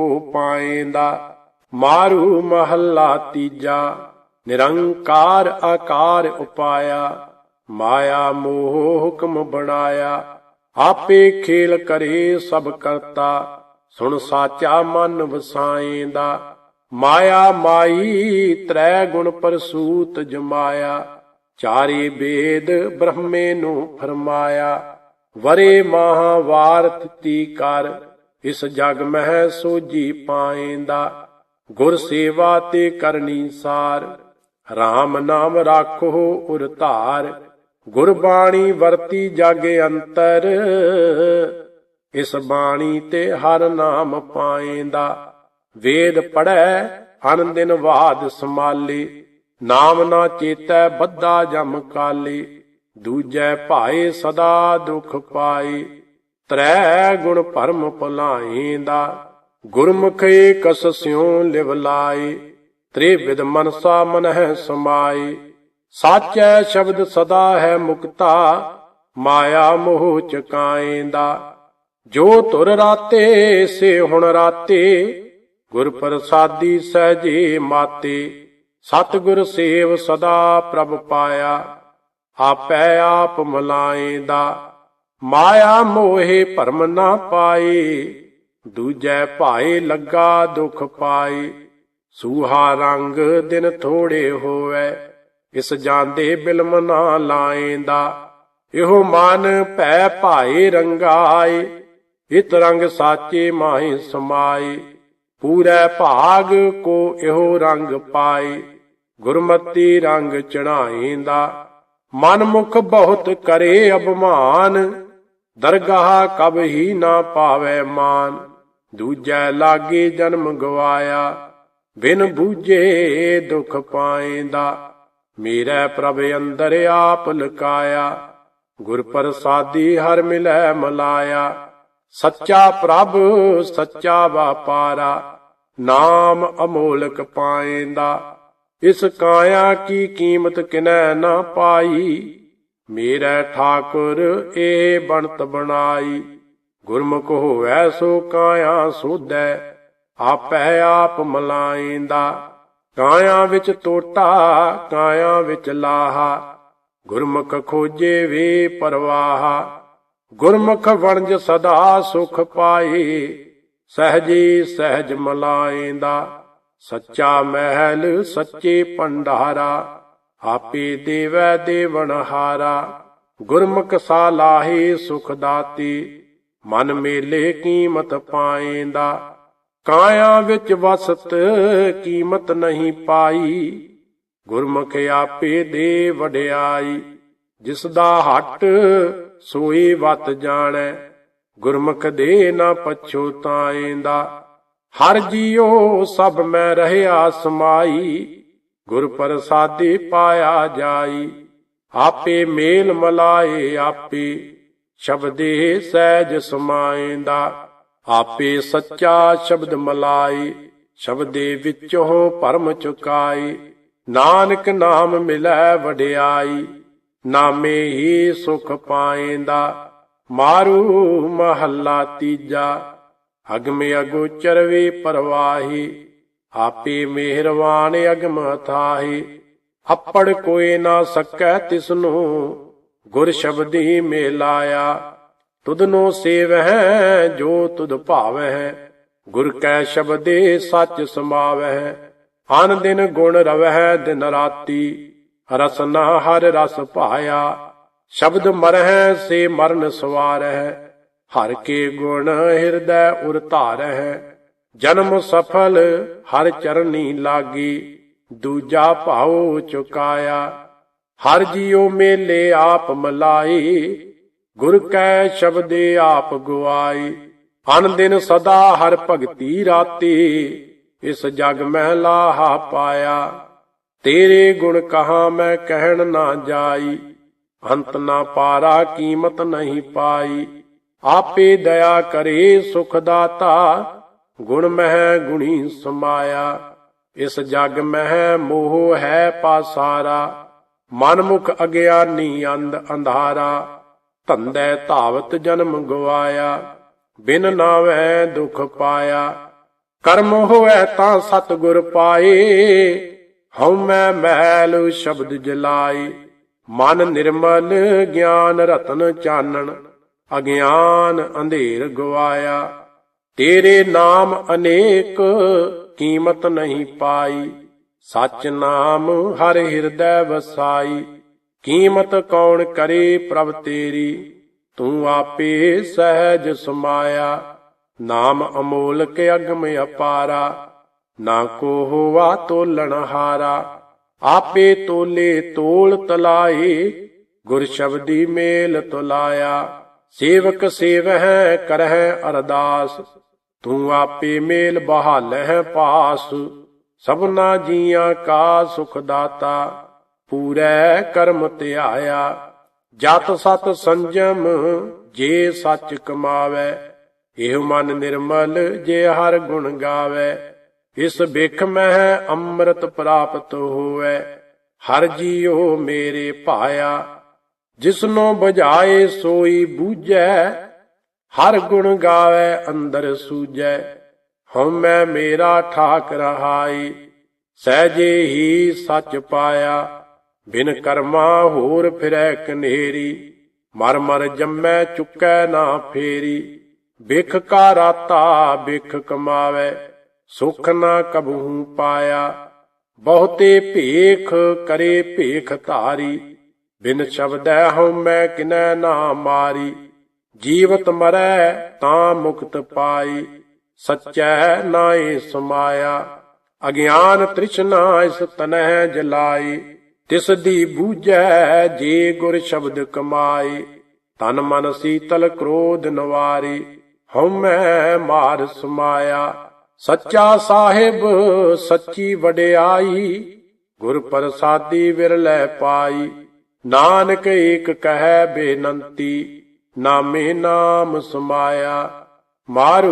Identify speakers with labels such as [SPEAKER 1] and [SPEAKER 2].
[SPEAKER 1] ਕੋ ਪਾਏਂਦਾ। ਮਾਰੂ ਮਹੱਲਾ ਤੀਜਾ, ਨਿਰੰਕਾਰ ਆਕਾਰ ਉਪਾਇਆ। ਮਾਇਆ ਮੋਹ ਹੁਕਮ ਬਣਾਇਆ। ਆਪੇ ਖੇਲ ਕਰੇ ਸਭ ਕਰਤਾ। ਸੁਣ ਸਾਚਾ ਮਨ ਵਸਾਏਂਦਾ। ਮਾਇਆ ਮਾਈ ਤ੍ਰੈ ਗੁਣ ਪਰਸੂਤ ਜਮਾਇਆ। ਚਾਰੇ ਵੇਦ ਬ੍ਰਹਮੇ ਨੂੰ ਫਰਮਾਇਆ। ਵਰੇ ਮਹਾਵਾਰ ਤੀ ਕਰ। ਇਸ ਜਗ ਮਹਿ ਸੋਜੀ ਪਾਏਂਦਾ, ਗੁਰ ਸੇਵਾ ਤੇ ਕਰਨੀ ਸਾਰ। RAM ਨਾਮ ਰਾਖੋ ਉਰ ਧਾਰ ਗੁਰਬਾਣੀ ਵਰਤੀ ਜਗ ਅੰਤਰ। ਇਸ ਬਾਣੀ ਤੇ ਹਰ ਨਾਮ ਪਾਏਂਦਾ, ਵੇਦ ਪੜੈ ਅਨ ਦਿਨ ਬਾਦ ਸਮਾਲੇ। ਨਾਮ ਨਾ ਚੇਤੈ ਬੱਧਾ ਜਮ ਕਾਲੇ, ਦੂਜੈ ਭਾਏ ਸਦਾ ਦੁਖ ਪਾਏ। ਤ੍ਰੈ ਗੁਣ ਭਰਮ ਭੁਲਾਏਂਦਾ ਗੁਰਮੁਖ ਏਕਸ ਸਿਉ ਲਿਵ ਲਾਏ ਤ੍ਰਿਵਿਧ ਮਨਸਾ ਮਨ ਹੈ ਸਮਾਏ ਸਾਚੈ ਸ਼ਬਦ ਸਦਾ ਹੈ ਮੁਕਤਾ, ਮਾਇਆ ਮੋਹ ਚਕਾਏਂਦਾ ਜੋ ਤੁਰ ਰਾਤੇ, ਸੇ ਹੁਣ ਰਾਤੇ, ਗੁਰ ਪ੍ਰਸਾਦੀ ਸਹਜੇ ਮਾਤੇ। ਸਤਿਗੁਰ ਸੇਵ ਸਦਾ ਪ੍ਰਭ ਪਾਇਆ, ਆਪੈ ਆਪ ਮਲਾਏਂਦਾ ਮਾਇਆ ਮੋਹੇ ਭਰਮ ਨਾ ਪਾਏ, ਦੂਜੈ ਭਾਏ ਲੱਗਾ ਦੁਖ ਪਾਏ। ਸੂਹਾ ਰੰਗ ਦਿਨ ਥੋੜੇ ਹੋਵੇ, ਇਸ ਜਾਂਦੇ ਬਿਲਮ ਨਾ ਲਾਏਂਦਾ। ਇਹੋ ਮਨ ਭੈ ਭਾਏ ਰੰਗਾਏ, ਇਤ ਰੰਗ ਸਾਚੇ ਮਾਹੀ ਸਮਾਏ। ਪੂਰੇ ਭਾਗ ਕੋ ਇਹੋ ਰੰਗ ਪਾਏ, ਗੁਰਮਤੀ ਰੰਗ ਚੜਾਏਂਦਾ ਮਨ ਮੁਖ ਬਹੁਤ ਕਰੇ ਅਭਮਾਨ ਦਰਗਾਹ ਕਬ ਹੀ ਨਾ ਪਾਵੇ ਮਾਨ। ਦੂਜੈ ਲਾਗੇ ਜਨਮ ਗਵਾਇਆ, ਬਿਨ ਬੂਝੇ ਦੁਖ ਪਾਏਂਦਾ। ਮੇਰਾ ਪ੍ਰਭ ਅੰਦਰ ਆਪ ਲਕਾਇਆ, ਗੁਰ ਪ੍ਰਸਾਦੀ ਹਰ ਮਿਲੈ ਮਲਾਇਆ। ਸੱਚਾ ਪ੍ਰਭ, ਸੱਚਾ ਵਾਪਾਰਾ, ਨਾਮ ਅਮੋਲਕ ਪਾਏਂਦਾ। ਇਸ ਕਾਇਆ ਕੀ ਕੀਮਤ ਕਿਨੈ ਨਾ ਪਾਈ ਮੇਰਾ ਠਾਕੁਰ ਇਹ ਬਣਤ ਬਣਾਈ। ਗੁਰਮੁਖ ਹੋਵੈ ਸੋ ਕਾਇਆ ਸੋਧੈ, ਆਪੈ ਆਪ ਮਲਾਏਂਦਾ ਕਾਇਆ ਵਿੱਚ ਟੋਟਾ ਕਾਇਆ ਵਿੱਚ ਲਾਹਾ। ਗੁਰਮੁਖ ਖੋਜੇ ਵੇ ਪਰਵਾਹਾ। ਗੁਰਮੁਖ ਵਣਜ ਸਦਾ ਸੁਖ ਪਾਏ ਸਹਜੀ ਸਹਿਜ ਮਲਾਏਂਦਾ ਸੱਚਾ ਮਹਿਲ ਸੱਚੇ ਭੰਡਾਰਾ। ਆਪੇ ਦੇਵੈ ਦੇਵਨ ਹਾਰਾ, ਗੁਰਮੁਖ ਸਾਲਾਹੇ ਸੁਖ ਦਾਤੀ, ਮਨ ਮੇਲੇ ਕੀਮਤ ਪਾਏਂਦਾ। ਕਾਇਆ ਵਿੱਚ ਵਸਤ ਕੀਮਤ ਨਹੀਂ ਪਾਈ, ਗੁਰਮੁਖ ਆਪੇ ਦੇ ਵਡਿਆਈ। ਜਿਸ ਦਾ ਹੱਟ ਸੋਈ ਵਤ ਜਾਣੈ, ਗੁਰਮੁਖ ਦੇ ਨਾ ਪਛੋਤਾਏਂਦਾ ਹਰ ਜੀਉ ਸਭ ਮੈਂ ਰਹਿਆ ਸਮਾਈ ਗੁਰ ਪ੍ਰਸਾਦੀ ਪਾਇਆ ਜਾਈ। ਆਪੇ ਮੇਲ ਮਲਾਏ ਆਪੇ, ਸ਼ਬਦੇ ਸਹਿਜ ਸਮਾਏਂਦਾ। ਆਪੇ ਸੱਚਾ ਸ਼ਬਦ ਮਲਾਈ ਸ਼ਬਦੇ ਵਿੱਚੋਂ ਭਰਮ ਚੁਕਾਈ ਨਾਨਕ ਨਾਮ ਮਿਲੈ ਵਡਿਆਈ, ਨਾਮੇ ਹੀ ਸੁਖ ਪਾਏਂਦਾ। ਮਾਰੂ ਮਹੱਲਾ ਤੀਜਾ, ਅਗਮੇ ਅਗੋਚਰ ਵੇ ਪਰਵਾਹੀ। ਆਪੇ ਮਿਹਰਵਾਨ ਅਗਮ ਥਾਹੀ। ਅੱਪੜ ਕੋਈ ਨਾ ਸਕੈ ਤਿਸਨੂੰ, ਗੁਰ ਸ਼ਬਦੀ ਮੇਲਾਇਆ। ਤੁਧਨੋ ਸੇਵਹਿ, ਜੋ ਤੁਧ ਭਾਵਹਿ। ਗੁਰ ਕੈ ਸ਼ਬਦੇ ਸੱਚ ਸਮਾਵਹਿ। ਅਨ ਦਿਨ ਗੁਣ ਰਵਹਿ ਦਿਨ ਰਾਤੀ। ਰਸਨਾ ਹਰ ਰਸ ਭਾਇਆ। ਸ਼ਬਦ ਮਰਹਿ ਸੇ ਮਰਨ ਸਵਾਰਹਿ। ਹਰ ਕੇ ਗੁਣ ਹਿਰਦੈ ਉਰ ਧਾਰਹਿ। ਜਨਮ ਸਫਲ, ਹਰ ਚਰਨੀ ਲਾਗੀ, ਦੂਜਾ ਭਾਉ ਚੁਕਾਇਆ। ਹਰ ਜੀਉ ਮੇਲੇ ਆਪ ਮਲਾਈ, ਗੁਰ ਕੈ ਸ਼ਬਦੇ ਆਪ ਗਵਾਈ ਅਨ ਦਿਨ ਸਦਾ ਹਰ ਭਗਤੀ ਰਾਤੀ, ਇਸ ਜਗ ਮਹਿ ਲਾਹਾ ਪਾਇਆ। ਤੇਰੇ ਗੁਣ ਕਹਾ ਮੈਂ ਕਹਿਣ ਨਾ ਜਾਈ, ਅੰਤ ਨਾ ਪਾਰਾ ਕੀਮਤ ਨਹੀਂ ਪਾਈ। ਆਪੇ ਦਇਆ ਕਰੇ ਸੁਖ ਦਾਤਾ ਗੁਣ ਮਹਿ ਗੁਣੀ ਸਮਾਇਆ, ਇਸ ਜਗ ਮਹਿ ਮੋਹ ਹੈ ਪਾਸਾਰਾ, ਮਨਮੁਖ ਅਗਿਆਨੀ ਅੰਧ ਅੰਧਾਰਾ, ਧੰਦੇ ਧਾਵਤ ਜਨਮ ਗਵਾਇਆ, ਬਿਨ ਨਾਵੈ ਦੁਖ ਪਾਇਆ। ਕਰਮ ਹੋਐ ਤਾਂ ਸਤਿਗੁਰ ਪਾਏ, ਹਉ ਮੈਂ ਮਹਿਲ ਸ਼ਬਦ ਜਲਾਈ ਮਨ ਨਿਰਮਲ ਗਿਆਨ ਰਤਨ ਚਾਨਣ, ਅਗਿਆਨ ਅੰਧੇਰ ਗਵਾਇਆ। ਤੇਰੇ ਨਾਮ ਅਨੇਕ ਕੀਮਤ ਨਹੀਂ ਪਾਈ। ਸਚ ਨਾਮ ਹਰ ਹਿਰਦੈ ਵਸਾਈ। ਕੀਮਤ ਕੌਣ ਕਰੇ ਪ੍ਰਭ ਤੇਰੀ? ਤੂੰ ਆਪੇ ਸਹਿਜ ਸਮਾਇਆ। ਨਾਮ ਅਮੋਲਕ ਅਗਮ ਅਪਾਰਾ। ਨਾ ਕੋ ਹੋਵਾ ਤੋਲਣ ਹਾਰਾ। ਆਪੇ ਤੋਲੇ ਤੋਲ ਤਲਾਏ। ਗੁਰ ਸ਼ਬਦੀ ਮੇਲ ਤੁਲਾਇਆ। ਸੇਵਕ ਸੇਵਹਿ ਕਰਹਿ ਅਰਦਾਸ, ਤੂੰ ਆਪੇ ਮੇਲ ਬਹਾਲਹਿ ਪਾਸ, ਸਭਨਾ ਜੀਆਂ ਕਾ ਸੁਖ ਦਾਤਾ, ਪੂਰੈ ਕਰਮ ਧਿਆਇਆ। ਜਤ ਸਤ ਸੰਜਮ, ਜੇ ਸੱਚ ਕਮਾਵੇ, ਇਹ ਮਨ ਨਿਰਮਲ ਜੇ ਹਰ ਗੁਣ ਗਾਵੇ। ਇਸ ਬਿਖ ਮਹਿ ਅੰਮ੍ਰਿਤ ਪ੍ਰਾਪਤ ਹੋਵੇ, ਹਰ ਜੀਉ ਮੇਰੇ ਭਾਇਆ। ਜਿਸਨੋ ਬੁਝਾਏ ਸੋਈ ਬੂਝੈ, ਹਰ ਗੁਣ ਗਾਵੇ ਅੰਦਰ ਸੂਝੈ। ਹਉਮੈ ਮੇਰਾ ਠਾਕ ਰਹਾਈ, ਸਹਿਜੇ ਹੀ ਸੱਚ ਪਾਇਆ। ਬਿਨ ਕਰਮਾ ਹੋਰ ਫਿਰੈ ਕਨੇਰੀ, ਮਰ ਮਰ ਜੰਮੈ ਚੁੱਕੈ ਨਾ ਫੇਰੀ। ਬਿਖ ਕਾ ਰਾਤਾ ਬਿਖ ਕਮਾਵੇ, ਸੁਖ ਨਾ ਕਬਹੂ ਪਾਇਆ। ਬਹੁਤੇ ਭੇਖ ਕਰੇ ਭੇਖ ਧਾਰੀ ਬਿਨ ਸ਼ਬਦੈ ਹਉ ਮੈਂ ਕਿਨੈ ਨਾ ਮਾਰੀ। ਜੀਵਤ ਮਰੈ ਤਾਂ ਮੁਕਤ ਪਾਈ। ਸਚੈ ਨਾਏ ਸਮਾਇਆ। ਅਗਿਆਨ ਤ੍ਰਿਸ਼ਨਾ ਇਸ ਤਨਹਿ ਜਲਾਈ। ਤਿਸ ਦੀ ਬੂਝੈ ਜੇ ਗੁਰ ਸ਼ਬਦ ਕਮਾਈ। ਤਨ ਮਨ ਸੀਤਲ ਕ੍ਰੋਧ ਨਵਾਰੀ। ਹਉਮੈ ਮਾਰ ਸਮਾਇਆ। ਸੱਚਾ ਸਾਹਿਬ ਸੱਚੀ ਵਡਿਆਈ। ਗੁਰ ਪ੍ਰਸਾਦੀ ਵਿਰਲੇ ਪਾਈ। ਨਾਨਕ ਏਕ ਕਹੈ ਬੇਨੰਤੀ ਨਾਮੇ ਨਾਮ ਸਮਾਇਆ ਮਾਰ